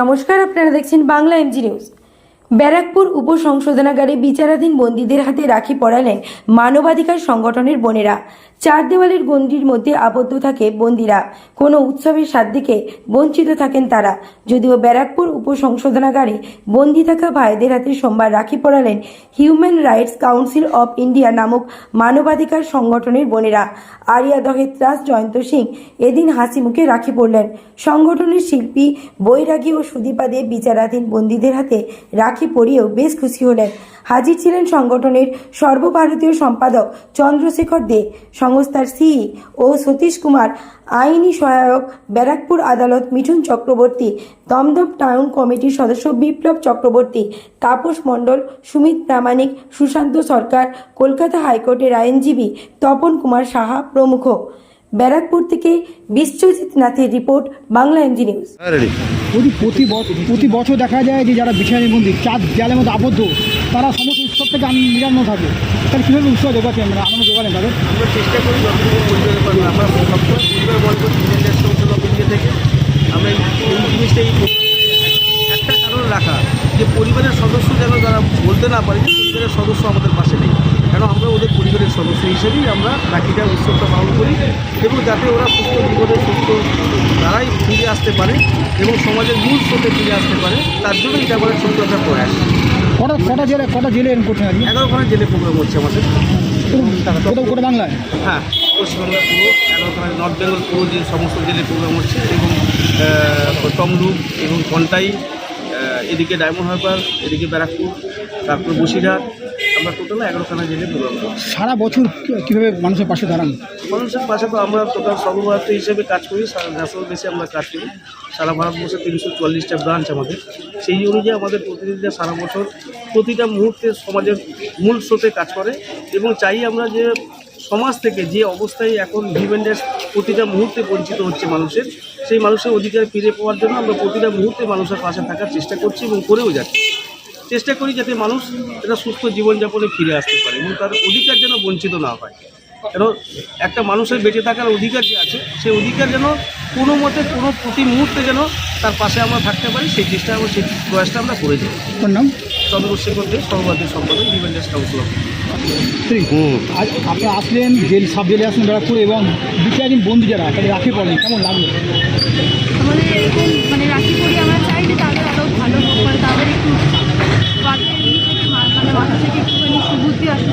নমস্কার, আপনারা দেখছেন বাংলা এমজি নিউজ ব্যারাকপুর উপসংশোধনাগারে বিচারাধীন বন্দীদের হাতে রাখি পড়ালেন মানবাধিকার সংগঠনের বোনেরা। চার দেওয়ালের গণ্ডির মধ্যে আবদ্ধ থাকে বন্দিরা। কোনো উৎসবের স্বাদ থেকে বঞ্চিত থাকেন তারা। যদিও ব্যারাকপুর উপসংশোধনাগারে বন্দি থাকা ভাইদের হাতে সোমবার rakhi পড়ালেন human rights council of India নামক মানবাধিকার সংগঠনের বোনেরা। আরিয়া দহেত্রাস জয়ন্ত সিং এদিন হাসি মুখে রাখি পড়লেন সংগঠনের শিল্পী বৈরাগী ও সুদীপা দেব বিচারাধীন বন্দীদের হাতে রাখি পরিয়েও বেশ খুশি হলেন। হাজির ছিলেন সংগঠনের সর্বভারতীয় সম্পাদক চন্দ্রশেখর দে। সংস্থার সি ও সতীশ কুমার, আইনি সহায়ক, ব্যারাকপুর আদালত, মিঠুন চক্রবর্তী, দমদম টাউন কমিটির সদস্য বিপ্লব চক্রবর্তী, তাপস মণ্ডল, সুমিত প্রামাণিক, সুশান্ত সরকার, কলকাতা হাইকোর্টের আইনজীবী তপন কুমার সাহা প্রমুখ। ব্যারাকপুর থেকে বিশ্বজিৎ নাথের রিপোর্ট বাংলা এমজি নিউজ। হ্যাঁ প্রতি প্রতি প্রতি বছর দেখা যায় যে যারা বিচারী মন্দির চার দেয়ালের মধ্যে আবদ্ধ তারা সমস্ত উৎসব থেকে আন- নিরান্ন থাকে। তাহলে কীভাবে উৎসব যোগাচ্ছেন মানে আনন্দ যোগালেন তাদের। আমরা চেষ্টা করি যতটুকু আমরা সবসময় পরিবার বলব থেকে আমরা এই এই জিনিসটা এই একটা কারণ রাখা যে পরিবারের সদস্য যেন তারা বলতে না পারে যে পরিবারের সদস্য আমাদের পাশে নেই। কেন আমরা ওদের পরিবারের সদস্য হিসেবেই আমরা রাখিটা উৎসবটা পালন করি এবং যাতে ওরা সুস্থ জীবনে সুস্থ তারাই ফিরে আসতে পারে এবং সমাজের মূল স্রোতে ফিরে আসতে পারে তার জন্য এটা আমাদের ছোট্ট একটা প্রয়াস। কটা কটা জেলে কটা জেলে এরকম করছেন আজকে? এগারোখানা জেলে প্রোগ্রাম হচ্ছে আমাদের। কোটা বাংলায়? হ্যাঁ পশ্চিমবাংলার পুরো এগারোখানা নর্থ বেঙ্গল পুরো যে সমস্ত জেলে প্রোগ্রাম হচ্ছে এবং তমলুক এবং কন্টাই এদিকে ডায়মন্ড হারবার এদিকে ব্যারাকপুর তারপর বসিরহাট। আমরা টোটাল এগারোখানা জেলে প্রোগ্রাম সারা বছর কীভাবে কীভাবে মানুষের পাশে দাঁড়ান? মানুষের পাশে তো আমরা টোটাল সর্বভারতীয় হিসেবে কাজ করি সারা ন্যাশনাল বেসে আমরা কাজ করি। সারা ভারতবর্ষে তিনশো চুয়াল্লিশটা ব্রাঞ্চ আমাদের। সেই অনুযায়ী আমাদের প্রতিনিধিরা সারা বছর প্রতিটা মুহূর্তে সমাজের মূল স্রোতে কাজ করে এবং চাই আমরা যে সমাজ থেকে যে অবস্থায় এখন হিউম্যান রাইটস প্রতিটা মুহূর্তে বঞ্চিত হচ্ছে মানুষের, সেই মানুষের অধিকার ফিরে পাওয়ার জন্য আমরা প্রতিটা মুহূর্তে মানুষের পাশে থাকার চেষ্টা করছি এবং করেও যাচ্ছি। চেষ্টা করি যাতে মানুষ একটা সুস্থ জীবনযাপনে ফিরে আসতে পারে এবং তার অধিকার যেন বঞ্চিত না হয়। কেন একটা মানুষের বেঁচে থাকার অধিকার যে আছে, সেই অধিকার যেন কোনো মতে, কোনো প্রতি মুহূর্তে যেন তার পাশে আমরা থাকতে পারি, সেই চেষ্টা আমরা, সেই প্রয়াসটা আমরা করে নাম? চন্দ্রশেখর দে সর্বাধিক সম্পাদক রাইটস কাউন্সিল আপনি আসলেন জেল সাব জেলে আসলেন ব্যারাকপুর এবং বিচারীন বন্ধু যারা তাদের রাখি পড়লেন কেমন লাগল? আমাদের এরকম মানে রাখি পরি আমরা চাই যে তাদের আরও ভালো হোক মানে তাদের একটু মানে মাথা থেকে একটুখানি সুবুদ্ধি আসে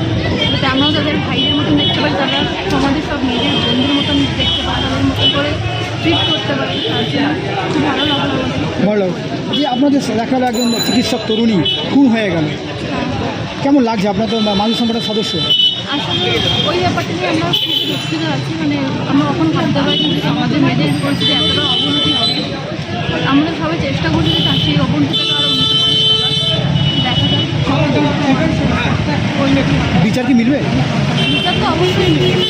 যাতে আমরাও তাদের ভাইদের মতন দেখতে পারি তারা সমাজের সব নিজের বন্ধুর মতন দেখতে পারে তাদের মতন করে ট্রিট করতে পারে তার খুব ভালো লাগল আমাদের। আপনাদের দেখা হলো একজন চিকিৎসক তরুণী খুন হয়ে গেল। কেমন লাগছে আপনার তো মানুষ সম্পদের সদস্য? আসলে ওই ব্যাপারটা নিয়ে আমরা খুবই দুঃখিত আছি। মানে আমরা কখন ভাবতে পারি যে সমাজের মেয়েদের পরিস্থিতি এতটা অবনতি হবে। আমরা সবাই চেষ্টা করছি যে তার সেই আরও বিচার কি মিলবে? বিচার তো অবশ্যই মিলবে।